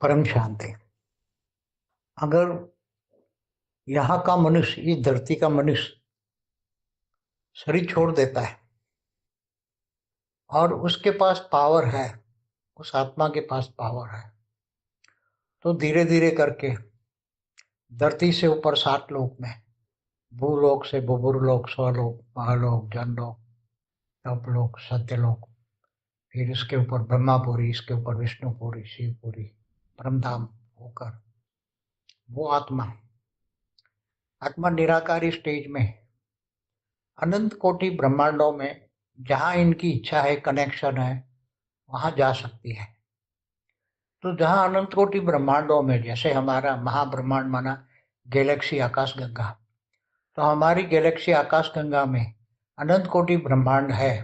परम शांति अगर यहाँ का मनुष्य इस धरती का मनुष्य शरीर छोड़ देता है और उसके पास पावर है, उस आत्मा के पास पावर है तो धीरे धीरे करके धरती से ऊपर सात लोक में, भूलोक से बुबुर लोक स्वलोक, महालोक, जनलोक, तपलोक, सत्यलोक, फिर इसके ऊपर ब्रह्मापुरी, इसके ऊपर विष्णुपुरी, शिवपुरी परमधाम होकर। वो आत्मा आत्मा निराकारी स्टेज में अनंत कोटि ब्रह्मांडों में जहाँ इनकी इच्छा है कनेक्शन है, वहाँ जा सकती है। तो जहाँ अनंत कोटि ब्रह्मांडों में, जैसे हमारा महाब्रह्मांड माना गैलेक्सी आकाश गंगा तो हमारी गैलेक्सी आकाश गंगा में अनंत कोटि ब्रह्मांड है।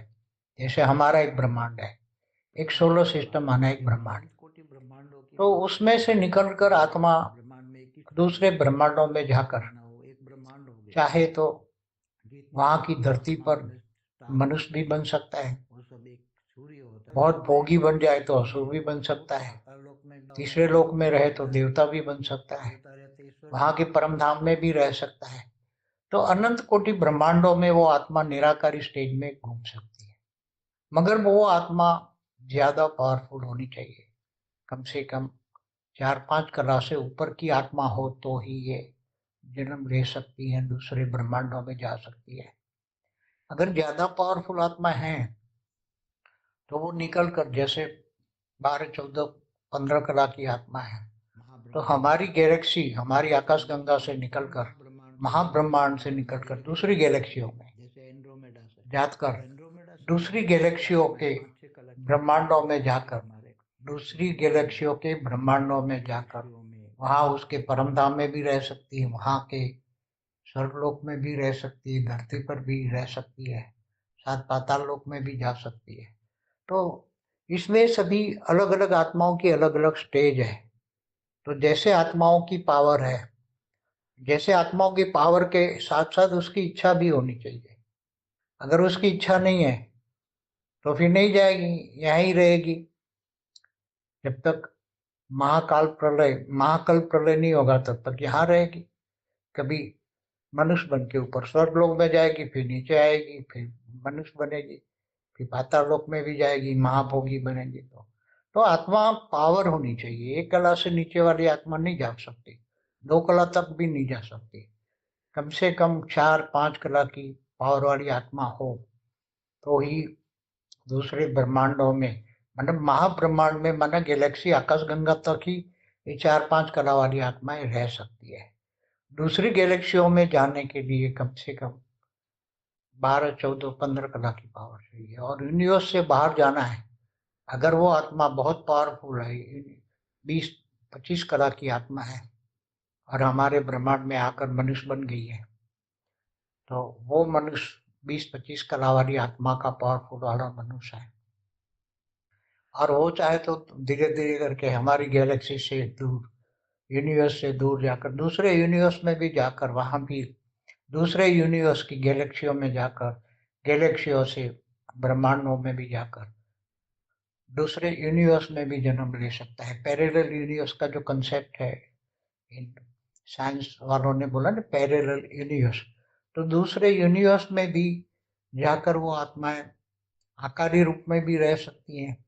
जैसे हमारा एक ब्रह्मांड है, एक सोलर सिस्टम माना एक ब्रह्मांड। तो उसमें से निकलकर आत्मा दूसरे ब्रह्मांडों में जाकर हो चाहे तो वहाँ की धरती पर मनुष्य भी बन सकता है। बहुत भोगी बन जाए तो असुर भी बन सकता है। तीसरे लोक में रहे तो देवता भी बन सकता है। वहाँ के परम धाम में भी रह सकता है। तो अनंत कोटि ब्रह्मांडों में वो आत्मा निराकारी स्टेज में घूम सकती है। मगर वो आत्मा ज़्यादा पावरफुल होनी चाहिए। कम से कम चार पाँच कला से ऊपर की आत्मा हो तो ही ये जन्म ले सकती है दूसरे ब्रह्मांडों में जा सकती है। अगर ज़्यादा पावरफुल आत्मा है तो वो निकल कर जैसे बारह चौदह पंद्रह कला की आत्मा है तो हमारी गैलेक्सी हमारी आकाश गंगा से निकल कर महाब्रह्मांड। से निकलकर दूसरी गैलेक्सियों में जैसे एंड्रोमेडा से। जाकर दूसरी गैलेक्सियों के। ब्रह्मांडों में जाकर दूसरी गैलेक्सियों के ब्रह्मांडों में जाकर वहाँ उसके परमधाम में भी रह सकती है, वहाँ के स्वर्गलोक में भी रह सकती है, धरती पर भी रह सकती है साथ पाताल लोक में भी जा सकती है। तो इसमें सभी अलग अलग आत्माओं की अलग अलग स्टेज है। तो जैसे आत्माओं की पावर है, जैसे आत्माओं की पावर के साथ साथ उसकी इच्छा भी होनी चाहिए। अगर उसकी इच्छा नहीं है तो फिर नहीं जाएगी, यहीं रहेगी। जब तक महाकाल प्रलय महाकाल प्रलय नहीं होगा तब तक यहाँ रहेगी। कभी मनुष्य बन के ऊपर स्वर्ग लोक में जाएगी, फिर नीचे आएगी, फिर मनुष्य बनेगी, फिर पाताल लोक में भी जाएगी, महाभोगी बनेगी तो। तो आत्मा पावर होनी चाहिए। एक कला से नीचे वाली आत्मा नहीं जा सकती। दो कला तक भी नहीं जा सकती। कम से कम चार, पाँच कला की पावर वाली आत्मा हो तो ही दूसरे ब्रह्मांडों में मतलब महाब्रह्मांड में, माना गैलेक्सी आकाश गंगा तक ही ये चार पाँच कला वाली आत्माएँ रह सकती है। दूसरी गैलेक्सियों में जाने के लिए कम से कम बारह, चौदह, पंद्रह कला की पावर चाहिए और यूनिवर्स से बाहर जाना है। अगर वो आत्मा बहुत पावरफुल है, बीस, पच्चीस कला की आत्मा है और हमारे ब्रह्मांड में आकर मनुष्य बन गई है तो वो मनुष्य, बीस, पच्चीस कला वाली आत्मा का पावरफुल वाला मनुष्य है। और वो चाहे तो धीरे धीरे करके हमारी गैलेक्सी से दूर, यूनिवर्स से दूर जाकर, दूसरे यूनिवर्स में भी जाकर, वहाँ भी दूसरे यूनिवर्स की गैलेक्सियों में जाकर, गैलेक्सियों से ब्रह्मांडों में भी जाकर, दूसरे यूनिवर्स में भी जन्म ले सकता है। पैरेलल यूनिवर्स का जो कंसेप्ट है, इन साइंस वालों ने बोला ना पैरेलल यूनिवर्स तो दूसरे यूनिवर्स में भी जाकर वो आत्माएँ आकारी रूप में भी रह सकती हैं।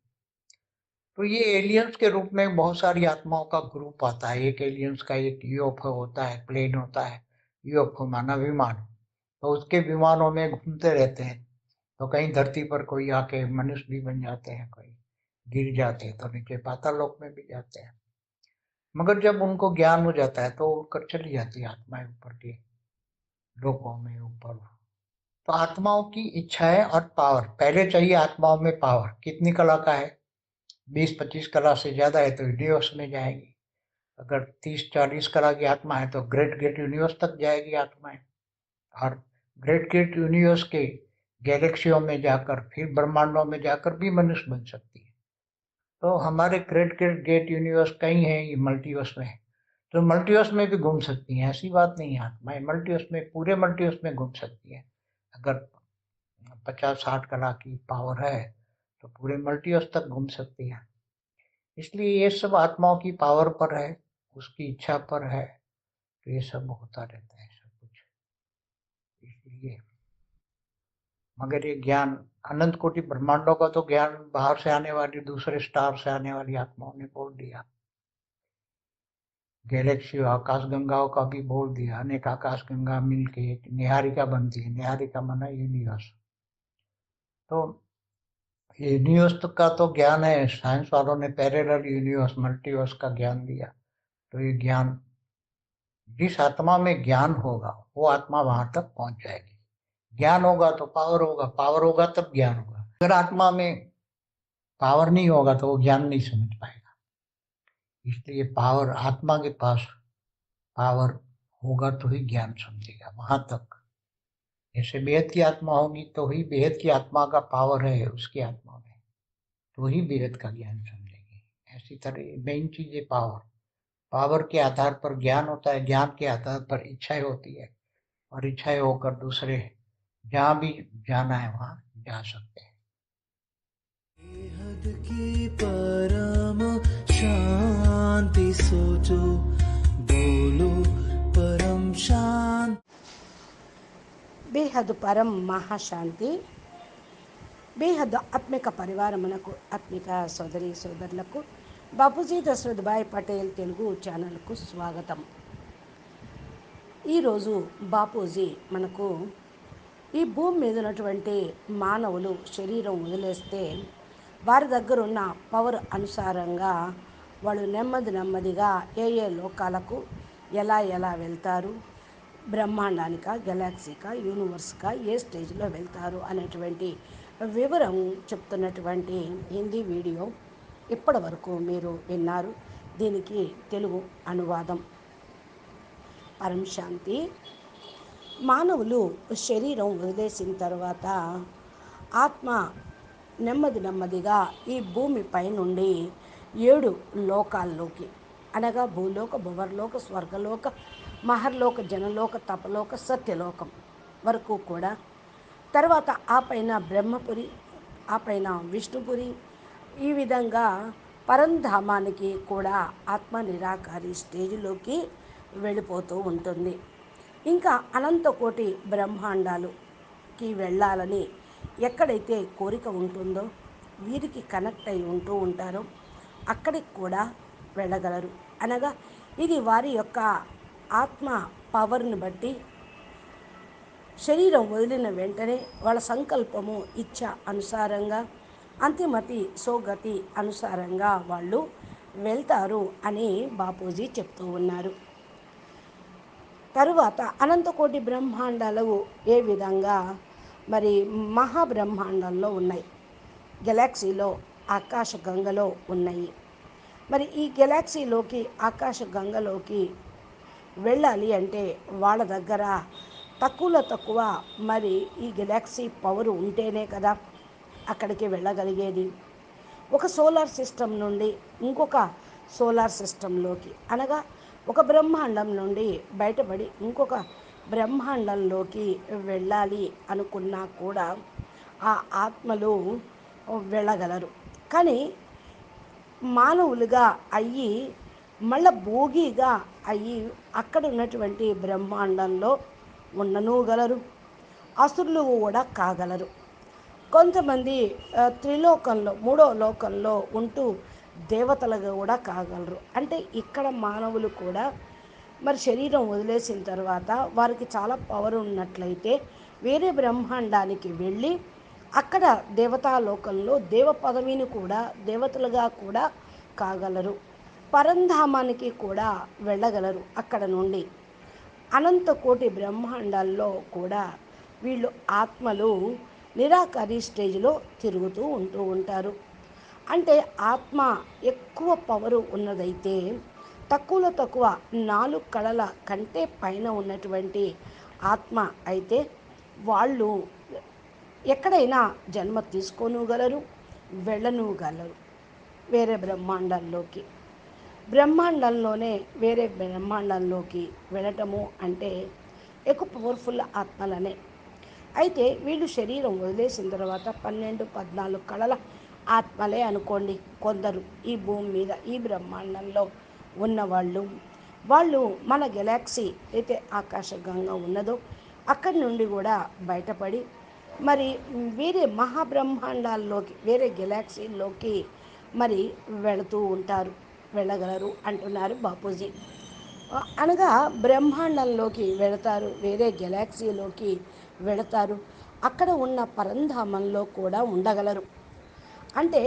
तो ये एलियंस के रूप में बहुत सारी आत्माओं का ग्रुप आता है। एक एलियंस का एक यूएफओ होता है प्लेन होता है यूएफओ माना विमान। तो उसके विमानों में घूमते रहते हैं। तो कहीं धरती पर कोई आके मनुष्य भी बन जाते हैं, कोई गिर जाते हैं तो नीचे पाताल लोक में भी जाते हैं। मगर जब उनको ज्ञान हो जाता है तो उड़कर चली जाती है आत्माएँ ऊपर के लोकों में ऊपर। तो आत्माओं की इच्छा है और पावर पहले चाहिए आत्माओं में पावर कितनी कला का है? बीस पच्चीस कला से ज़्यादा है तो यूनिवर्स में जाएगी। अगर तीस चालीस कला की आत्मा है तो ग्रेट ग्रेट यूनिवर्स तक जाएगी आत्माएँ और ग्रेट ग्रेट यूनिवर्स के गैलेक्सियों में जाकर, फिर ब्रह्मांडों में जाकर भी मनुष्य बन सकती है। तो हमारे ग्रेट ग्रेट ग्रेट यूनिवर्स कई हैं, ये मल्टीवर्स में तो मल्टीवर्स में भी घूम सकती हैं, ऐसी बात नहीं है आत्माएँ मल्टीवर्स में, पूरे मल्टीवर्स में घूम सकती हैं। अगर पचास साठ कला की पावर है तो पूरे मल्टीवर्स तक घूम सकती है। इसलिए ये सब आत्माओं की पावर पर है, उसकी इच्छा पर है तो ये सब होता रहता है सब कुछ। इसलिए, मगर ये ज्ञान, अनंत कोटि ब्रह्मांडों का तो ज्ञान बाहर से आने वाली, दूसरे स्टार से आने वाली आत्माओं ने बोल दिया। गैलेक्सी आकाश गंगाओं का भी बोल दिया। अनेक आकाश गंगा मिल के एक निहारिका बनती है। निहारिका मना यूनिवर्स तो यूनिवर्स का तो ज्ञान है साइंस वालों ने पैरेलल यूनिवर्स मल्टीवर्स का ज्ञान दिया। तो ये ज्ञान, जिस आत्मा में ज्ञान होगा, वो आत्मा वहाँ तक पहुँच जाएगी। ज्ञान होगा तो पावर होगा पावर होगा तब ज्ञान होगा। अगर आत्मा में पावर नहीं होगा तो वो ज्ञान नहीं समझ पाएगा। इसलिए पावर आत्मा के पास पावर होगा तो ही ज्ञान समझेगा, वहाँ तक। जैसे बेहद की आत्मा होगी तो ही बेहद की आत्मा का पावर है उसकी आत्मा में। तो ही बेहद का ज्ञान समझेगी। ऐसी तरह मेन चीज़ है पावर पावर के आधार पर ज्ञान होता है, ज्ञान के आधार पर इच्छाएँ होती है। और इच्छाएँ होकर दूसरे जहाँ भी जाना है, वहाँ जा सकते हैं। परम शांति सोचो, बोलो परम शांति। బేహద్ పరం మహాశాంతి. బేహద్ ఆత్మిక పరివారమునకు ఆత్మిక సోదరి సోదరులకు బాపూజీ దశరథ్ భాయ్ పటేల్ తెలుగు ఛానల్కు స్వాగతం. ఈరోజు బాపూజీ మనకు ఈ భూమి మీద ఉన్నటువంటి మానవులు శరీరం వదిలేస్తే వారి దగ్గర ఉన్న పవర్ అనుసారంగా వాళ్ళు నెమ్మది నెమ్మదిగా ఏ ఏ లోకాలకు ఎలా ఎలా వెళ్తారు బ్రహ్మాండానికా గెలాక్సీకా యూనివర్స్కా ఏ స్టేజ్లో వెళ్తారు అనేటువంటి వివరం చెప్తున్నటువంటి హిందీ వీడియో ఇప్పటి వరకు మీరు విన్నారు. దీనికి తెలుగు అనువాదం. పరంశాంతి మానవులు శరీరం వదిలేసిన తర్వాత ఆత్మ నెమ్మది నెమ్మదిగా ఈ భూమిపై నుండి ఏడు లోకాల్లోకి అనగా భూలోక భువర్లోక స్వర్గలోక మహర్లోక జనలోక తపలోక సత్యలోకం వరకు కూడా. తర్వాత ఆ పైన బ్రహ్మపురి ఆ పైన విష్ణుపురి ఈ విధంగా పరంధామానికి కూడా ఆత్మ నిరాకారి స్టేజ్లోకి వెళ్ళిపోతూ ఉంటుంది. ఇంకా అనంతకోటి బ్రహ్మాండాలుకి వెళ్ళాలని ఎక్కడైతే కోరిక ఉంటుందో వీరికి కనెక్ట్ అయి ఉంటూ ఉంటారో అక్కడికి కూడా వెళ్ళగలరు. అనగా ఇది వారి యొక్క ఆత్మ పవర్ని బట్టి శరీరం వదిలిన వెంటనే వాళ్ళ సంకల్పము ఇచ్ఛ అనుసారంగా అంతిమతి సోగతి అనుసారంగా వాళ్ళు వెళ్తారు అని బాపూజీ చెప్తూ ఉన్నారు. తరువాత అనంతకోటి బ్రహ్మాండాలు ఏ విధంగా? మరి మహాబ్రహ్మాండంలో ఉన్నాయి. గెలాక్సీలో ఆకాశ గంగలో ఉన్నాయి. మరి ఈ గెలాక్సీలోకి ఆకాశ గంగలోకి వెళ్ళాలి అంటే వాళ్ళ దగ్గర తక్కువలో తక్కువ మరి ఈ గెలాక్సీ పవర్ ఉంటేనే కదా అక్కడికి వెళ్ళగలిగేది. ఒక సోలార్ సిస్టమ్ నుండి ఇంకొక సోలార్ సిస్టంలోకి అనగా ఒక బ్రహ్మాండం నుండి బయటపడి ఇంకొక బ్రహ్మాండంలోకి వెళ్ళాలి అనుకున్నా కూడా ఆ ఆత్మలు వెళ్ళగలరు. కానీ మానవులుగా అయ్యి మళ్ళా భోగిగా అయ్యి అక్కడ ఉన్నటువంటి బ్రహ్మాండంలో ఉండనూగలరు. అసురులు కూడా కాగలరు. కొంతమంది త్రిలోకంలో మూడో లోకంలో ఉంటూ దేవతలుగా కూడా కాగలరు. అంటే ఇక్కడ మానవులు కూడా మరి శరీరం వదిలేసిన తర్వాత వారికి చాలా పవర్ ఉన్నట్లయితే వేరే బ్రహ్మాండానికి వెళ్ళి అక్కడ దేవతాలోకంలో దేవ పదవిని కూడా దేవతలుగా కూడా కాగలరు. పరంధామానికి కూడా వెళ్ళగలరు అక్కడ నుండి. అనంత కోటి బ్రహ్మాండాల్లో కూడా వీళ్ళు ఆత్మలు నిరాకారి స్టేజ్లో తిరుగుతూ ఉంటూ ఉంటారు. అంటే ఆత్మ ఎక్కువ పవరు ఉన్నదైతే తక్కువలో తక్కువ నాలుగు కళల కంటే పైన ఉన్నటువంటి ఆత్మ అయితే వాళ్ళు ఎక్కడైనా జన్మ తీసుకోనుగలరు వెళ్ళనుగలరు. వేరే బ్రహ్మాండాల్లోకి. బ్రహ్మాండంలోనే వేరే బ్రహ్మాండంలోకి వెళ్ళటము అంటే ఎక్కువ పవర్ఫుల్ ఆత్మలనే. అయితే వీళ్ళు శరీరం వదిలేసిన తర్వాత పన్నెండు పద్నాలుగు కళల ఆత్మలే అనుకోండి కొందరు ఈ భూమి మీద ఈ బ్రహ్మాండంలో ఉన్నవాళ్ళు. వాళ్ళు మన గెలాక్సీ అయితే ఆకాశగంగా ఉన్నదో అక్కడి నుండి కూడా బయటపడి మరి వేరే మహాబ్రహ్మాండాల్లోకి వేరే గెలాక్సీల్లోకి మరి వెళుతూ ఉంటారు. వెళ్ళగలరు అంటున్నారు బాపూజీ. అనగా బ్రహ్మాండంలోకి వెళతారు వేరే గెలాక్సీలోకి వెళతారు. అక్కడ ఉన్న పరంధామంలో కూడా ఉండగలరు. అంటే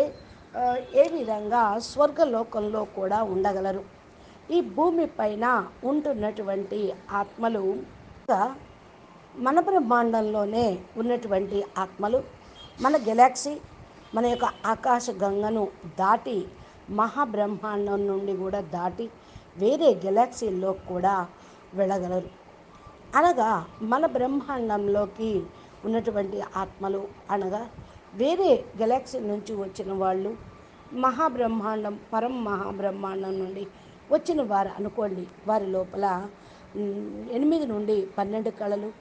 ఏ విధంగా స్వర్గలోకంలో కూడా ఉండగలరు. ఈ భూమి పైన ఉంటున్నటువంటి ఆత్మలు మన బ్రహ్మాండంలోనే ఉన్నటువంటి ఆత్మలు మన గెలాక్సీ మన యొక్క ఆకాశ గంగను దాటి మహాబ్రహ్మాండం నుండి కూడా దాటి వేరే గెలాక్సీల్లో కూడా వెళ్ళగలరు. అనగా మన బ్రహ్మాండంలోకి ఉన్నటువంటి ఆత్మలు అనగా వేరే గెలాక్సీ నుంచి వచ్చిన వాళ్ళు మహాబ్రహ్మాండం పరం మహాబ్రహ్మాండం నుండి వచ్చిన వారు అనుకోండి. వారి లోపల ఎనిమిది నుండి పన్నెండు కళలు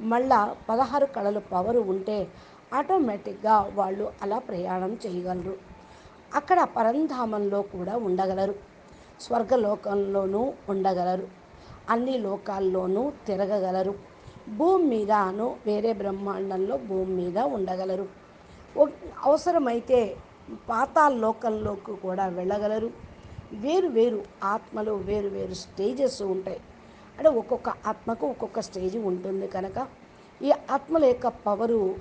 మళ్ళా పదహారు కళలు పవర్ ఉంటే ఆటోమేటిక్గా వాళ్ళు అలా ప్రయాణం చేయగలరు. అక్కడ పరంధామంలో కూడా ఉండగలరు. స్వర్గలోకంలోనూ ఉండగలరు. అన్ని లోకాల్లోనూ తిరగగలరు. భూమి మీదను వేరే బ్రహ్మాండంలో భూమి మీద ఉండగలరు. అవసరమైతే పాతాల లోకంలోకి కూడా వెళ్ళగలరు. వేరు వేరు ఆత్మలు వేరు వేరు స్టేజెస్ ఉంటాయి. అంటే ఒక్కొక్క ఆత్మకు ఒక్కొక్క స్టేజ్ ఉంటుంది కనుక. ఈ ఆత్మల యొక్క పవరు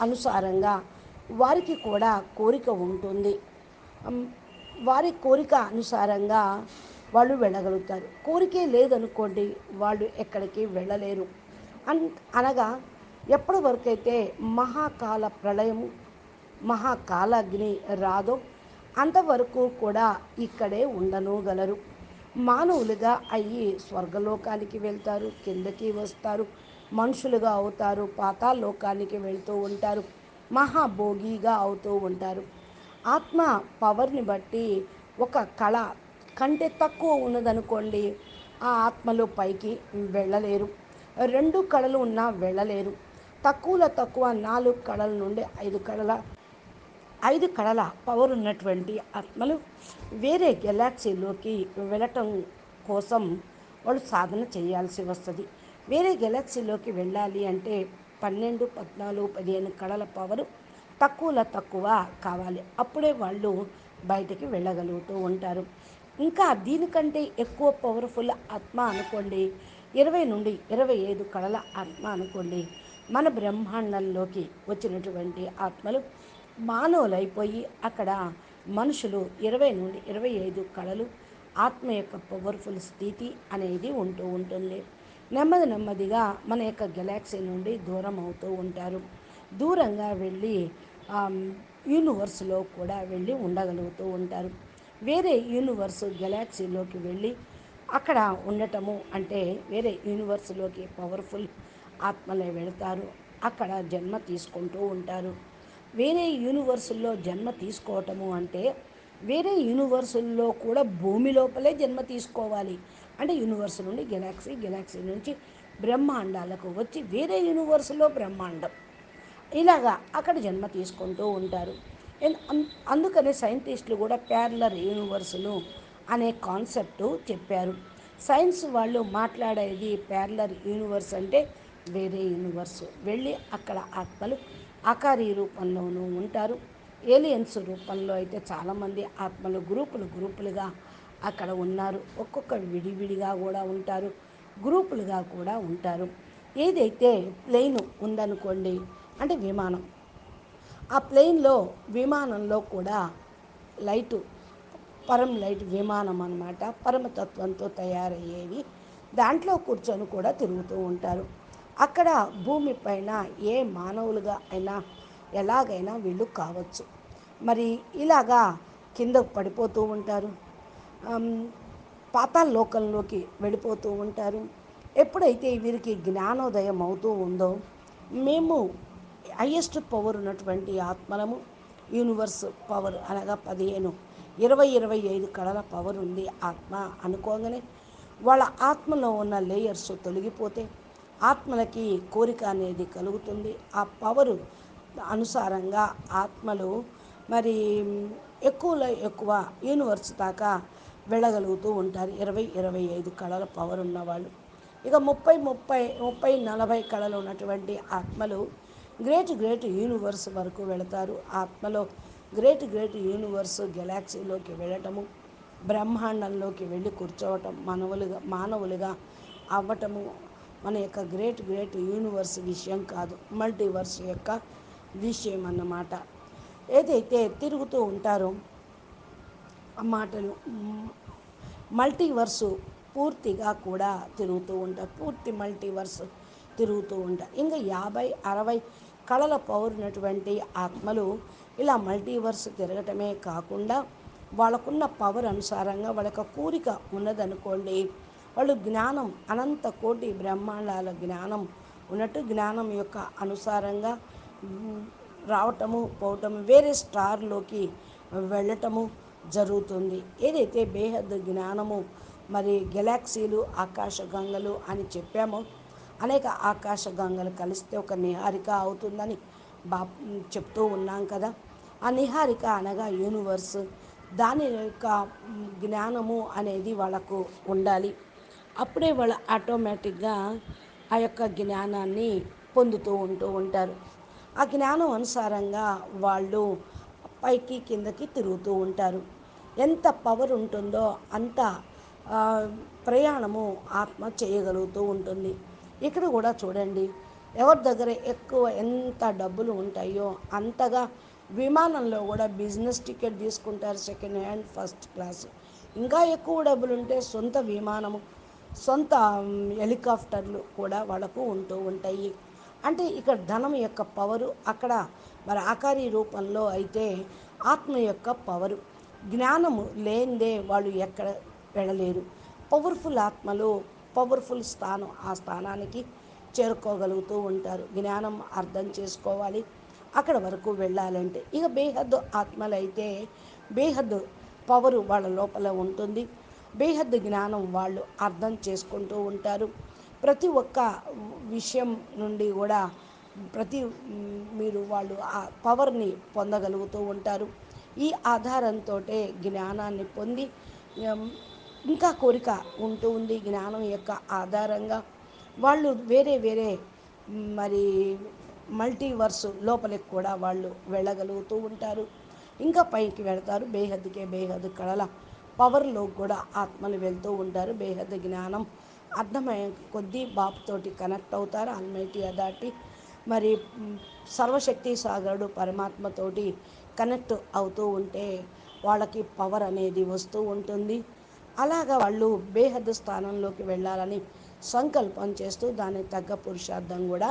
అనుసారంగా వారికి కూడా కోరిక ఉంటుంది. వారి కోరిక అనుసారంగా వాళ్ళు వెళ్ళగలుగుతారు. కోరికే లేదనుకోండి వాళ్ళు ఎక్కడికి వెళ్ళలేరు. అన్ అనగా ఎప్పటి వరకైతే మహాకాల ప్రళయం మహాకాలాగ్ని రాదో అంతవరకు కూడా ఇక్కడే ఉండనుగలరు. మానవులుగా అయ్యి స్వర్గలోకానికి వెళ్తారు కిందకి వస్తారు మనుషులుగా అవుతారు పాతాళలోకానికి వెళ్తూ ఉంటారు. మహాభోగిగా అవుతూ ఉంటారు. ఆత్మ పవర్ని బట్టి ఒక కళ కంటే తక్కువ ఉన్నదనుకోండి ఆ ఆత్మలు పైకి వెళ్ళలేరు. రెండు కళలు ఉన్నా వెళ్ళలేరు. తక్కువలో తక్కువ నాలుగు కళల నుండి ఐదు కళల ఐదు కళల పవర్ ఉన్నటువంటి ఆత్మలు వేరే గెలాక్సీలోకి వెళ్ళటం కోసం వాళ్ళు సాధన చేయాల్సి వస్తుంది. వేరే గెలాక్సీలోకి వెళ్ళాలి అంటే పన్నెండు పద్నాలుగు పదిహేను కళల పవరు తక్కువలో తక్కువ కావాలి. అప్పుడే వాళ్ళు బయటికి వెళ్ళగలుగుతూ ఉంటారు. ఇంకా దీనికంటే ఎక్కువ పవర్ఫుల్ ఆత్మ అనుకోండి ఇరవై నుండి ఇరవై ఐదు కళల ఆత్మ అనుకోండి మన బ్రహ్మాండంలోకి వచ్చినటువంటి ఆత్మలు మానవులైపోయి అక్కడ మనుషులు ఇరవై నుండి ఇరవై ఐదు కళలు ఆత్మ యొక్క పవర్ఫుల్ స్థితి అనేది ఉంటూ ఉంటుంది. నెమ్మది నెమ్మదిగా మన యొక్క గెలాక్సీ నుండి దూరం అవుతూ ఉంటారు. దూరంగా వెళ్ళి యూనివర్స్లో కూడా వెళ్ళి ఉండగలుగుతూ ఉంటారు. వేరే యూనివర్స్ గెలాక్సీలోకి వెళ్ళి అక్కడ ఉండటము అంటే వేరే యూనివర్స్లోకి పవర్ఫుల్ ఆత్మలే వెళతారు. అక్కడ జన్మ తీసుకుంటూ ఉంటారు. వేరే యూనివర్సుల్లో జన్మ తీసుకోవటము అంటే వేరే యూనివర్సుల్లో కూడా భూమి లోపలే జన్మ తీసుకోవాలి. అంటే యూనివర్స్ నుండి గెలాక్సీ గెలాక్సీ నుంచి బ్రహ్మాండాలకు వచ్చి వేరే యూనివర్స్లో బ్రహ్మాండం. ఇలాగా అక్కడ జన్మ తీసుకుంటూ ఉంటారు. ఎన్- అం- అందుకనే సైంటిస్టులు కూడా ప్యారలర్ యూనివర్సులు అనే కాన్సెప్ట్ చెప్పారు. సైన్స్ వాళ్ళు మాట్లాడేది ప్యారలర్ యూనివర్స్ అంటే వేరే యూనివర్స్ వెళ్ళి అక్కడ ఆత్మలు ఆకారీ రూపంలోనూ ఉంటారు. ఏలియన్స్ రూపంలో అయితే చాలామంది ఆత్మలు గ్రూపులు గ్రూపులుగా అక్కడ ఉన్నారు. ఒక్కొక్క విడివిడిగా కూడా ఉంటారు. గ్రూపులుగా కూడా ఉంటారు. ఏదైతే ప్లెయిన్ ఉందనుకోండి అంటే విమానం. ఆ ప్లెయిన్లో విమానంలో కూడా లైటు పరం లైట్ విమానం అన్నమాట. పరమతత్వంతో తయారయ్యేవి. దాంట్లో కూర్చొని కూడా తిరుగుతూ ఉంటారు. అక్కడ భూమి పైన ఏ మానవులుగా అయినా ఎలాగైనా వీళ్ళు కావచ్చు. మరి ఇలాగా కిందకు పడిపోతూ ఉంటారు. పాతాల లోకంలోకి వెళ్ళిపోతూ ఉంటారు. ఎప్పుడైతే వీరికి జ్ఞానోదయం అవుతూ ఉందో మేము హయ్యెస్ట్ పవర్ ఉన్నటువంటి ఆత్మలము యూనివర్స్ పవర్ అనగా పదిహేను ఇరవై ఇరవై ఐదు కళల పవర్ ఉంది ఆత్మ అనుకోగానే వాళ్ళ ఆత్మలో ఉన్న లేయర్స్ తొలగిపోతే ఆత్మలకి కోరిక అనేది కలుగుతుంది. ఆ పవరు అనుసారంగా ఆత్మలు మరి ఎక్కువలో ఎక్కువ యూనివర్స్ దాకా వెళ్ళగలుగుతూ ఉంటారు. ఇరవై ఇరవై ఐదు కళల పవర్ ఉన్నవాళ్ళు. ఇక ముప్పై ముప్పై ముప్పై నలభై కళలు ఉన్నటువంటి ఆత్మలు గ్రేట్ గ్రేట్ యూనివర్స్ వరకు వెళతారు. ఆత్మలో గ్రేట్ గ్రేట్ యూనివర్స్ గెలాక్సీలోకి వెళ్ళటము బ్రహ్మాండంలోకి వెళ్ళి కూర్చోవటం మనవులుగా మానవులుగా అవ్వటము మన యొక్క గ్రేట్ గ్రేట్ యూనివర్స్ విషయం కాదు. మల్టీవర్స్ యొక్క విషయం అన్నమాట. ఏదైతే తిరుగుతూ ఉంటారో మాటలు మల్టీవర్సు పూర్తిగా కూడా తిరుగుతూ ఉంటారు పూర్తి మల్టీవర్స్ తిరుగుతూ ఉంటారు ఇంకా యాభై అరవై కళల పౌరునటువంటి ఆత్మలు ఇలా మల్టీవర్స్ తిరగటమే కాకుండా వాళ్ళకున్న పవర్ అనుసారంగా వాళ్ళ కోరిక ఉన్నదనుకోండి వాళ్ళు జ్ఞానం అనంత కోటి బ్రహ్మాండాల జ్ఞానం ఉన్నట్టు జ్ఞానం యొక్క అనుసారంగా రావటము పోవటము వేరే స్టార్లోకి వెళ్ళటము జరుగుతుంది. ఏదైతే బేహద్ జ్ఞానము మరి గెలాక్సీలు ఆకాశ గంగలు అని చెప్పామో అనేక ఆకాశ గంగలు కలిస్తే ఒక నిహారిక అవుతుందని బా చెప్తూ ఉన్నాం కదా. ఆ నిహారిక అనగా యూనివర్స్. దాని యొక్క జ్ఞానము అనేది వాళ్ళకు ఉండాలి. అప్పుడే వాళ్ళు ఆటోమేటిక్గా ఆ యొక్క జ్ఞానాన్ని పొందుతూ ఉంటూ ఉంటారు. ఆ జ్ఞానం అనుసారంగా వాళ్ళు పైకి కిందకి తిరుగుతూ ఉంటారు. ఎంత పవర్ ఉంటుందో అంత ప్రయాణము ఆత్మ చేయగలుగుతూ ఉంటుంది. ఇక్కడ కూడా చూడండి ఎవరి దగ్గర ఎక్కువ ఎంత డబ్బులు ఉంటాయో అంతగా విమానంలో కూడా బిజినెస్ టికెట్ తీసుకుంటారు సెకండ్ హ్యాండ్ ఫస్ట్ క్లాస్ ఇంకా ఎక్కువ డబ్బులు ఉంటే సొంత విమానము సొంత హెలికాప్టర్లు కూడా వాళ్ళకు ఉంటూ ఉంటాయి. అంటే ఇక్కడ ధనం యొక్క పవరు అక్కడ మరి ఆకారి రూపంలో అయితే ఆత్మ యొక్క పవరు. జ్ఞానము లేనిదే వాళ్ళు ఎక్కడ వెళ్ళలేరు. పవర్ఫుల్ ఆత్మలు పవర్ఫుల్ స్థానం ఆ స్థానానికి చేరుకోగలుగుతూ ఉంటారు. జ్ఞానం అర్థం చేసుకోవాలి. అక్కడ వరకు వెళ్ళాలంటే. ఇక బేహద్దు ఆత్మలు అయితే బేహద్దు పవరు వాళ్ళ లోపల ఉంటుంది. బేహద్దు జ్ఞానం వాళ్ళు అర్థం చేసుకుంటూ ఉంటారు. ప్రతి ఒక్క విషయం నుండి కూడా ప్రతి మీరు వాళ్ళు ఆ పవర్ని పొందగలుగుతూ ఉంటారు. ఈ ఆధారంతో జ్ఞానాన్ని పొంది ఇంకా కోరిక ఉంటూ ఉంది జ్ఞానం యొక్క ఆధారంగా. వాళ్ళు వేరే వేరే మరి మల్టీవర్స్ లోపలికి కూడా వాళ్ళు వెళ్ళగలుగుతూ ఉంటారు. ఇంకా పైకి వెళతారు. బేహద్కే బేహద్ కళల పవర్లో కూడా ఆత్మలు వెళ్తూ ఉంటారు. బేహద్ జ్ఞానం అర్థమయ్యే కొద్దీ బాపుతోటి కనెక్ట్ అవుతారు. అల్మైటీ అదాటి మరి సర్వశక్తి సాగరుడు పరమాత్మతోటి కనెక్ట్ అవుతూ ఉంటే వాళ్ళకి పవర్ అనేది వస్తూ ఉంటుంది. అలాగా వాళ్ళు బేహద్ స్థానంలోకి వెళ్ళాలని సంకల్పం చేస్తూ దానికి తగ్గ పురుషార్థం కూడా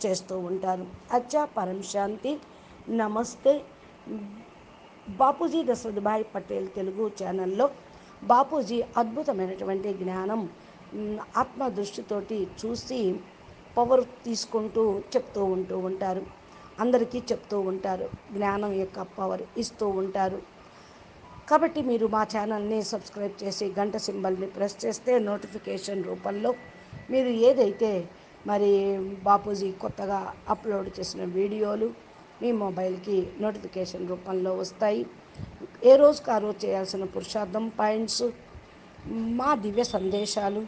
చేస్తూ ఉంటారు. అచ్చా పరం శాంతి. నమస్తే. బాపూజీ దశరథభాయ్ పటేల్ తెలుగు ఛానల్లో బాపూజీ అద్భుతమైనటువంటి జ్ఞానం ఆత్మ దృష్టితోటి చూసి పవర్ తీసుకుంటూ చెప్తూ ఉంటూ ఉంటారు. అందరికీ చెప్తూ ఉంటారు. జ్ఞానం యొక్క పవర్ ఇస్తూ ఉంటారు. కాబట్టి మీరు మా ఛానల్ని సబ్స్క్రైబ్ చేసి గంట సింబల్ని ప్రెస్ చేస్తే నోటిఫికేషన్ రూపంలో మీరు ఏదైతే మరి బాపూజీ కొత్తగా అప్లోడ్ చేసిన వీడియోలు మీ మొబైల్కి నోటిఫికేషన్ రూపంలో వస్తాయి. ఏ రోజుకు ఆ రోజు చేయాల్సిన పురుషార్థం పాయింట్స్ మా దివ్య సందేశాలు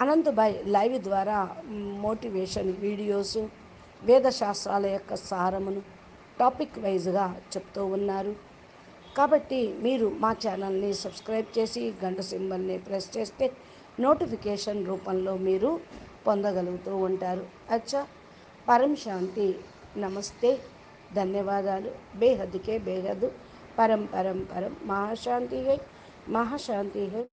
అనంతభాయ్ లైవ్ ద్వారా మోటివేషన్ వీడియోస్ వేదశాస్త్రాల యొక్క సారమును టాపిక్ వైజ్గా చెప్తూ ఉన్నారు. కాబట్టి మీరు మా ఛానల్ని సబ్స్క్రైబ్ చేసి గంట సింబల్ని ప్రెస్ చేస్తే నోటిఫికేషన్ రూపంలో మీరు పొందగలుగుతూ ఉంటారు. అచ్చా పరం శాంతి నమస్తే ధన్యవాదాలు. బేహద్కే బేహద్. పరం పరం పరం. మహాశాంతి హై మహాశాంతి హై.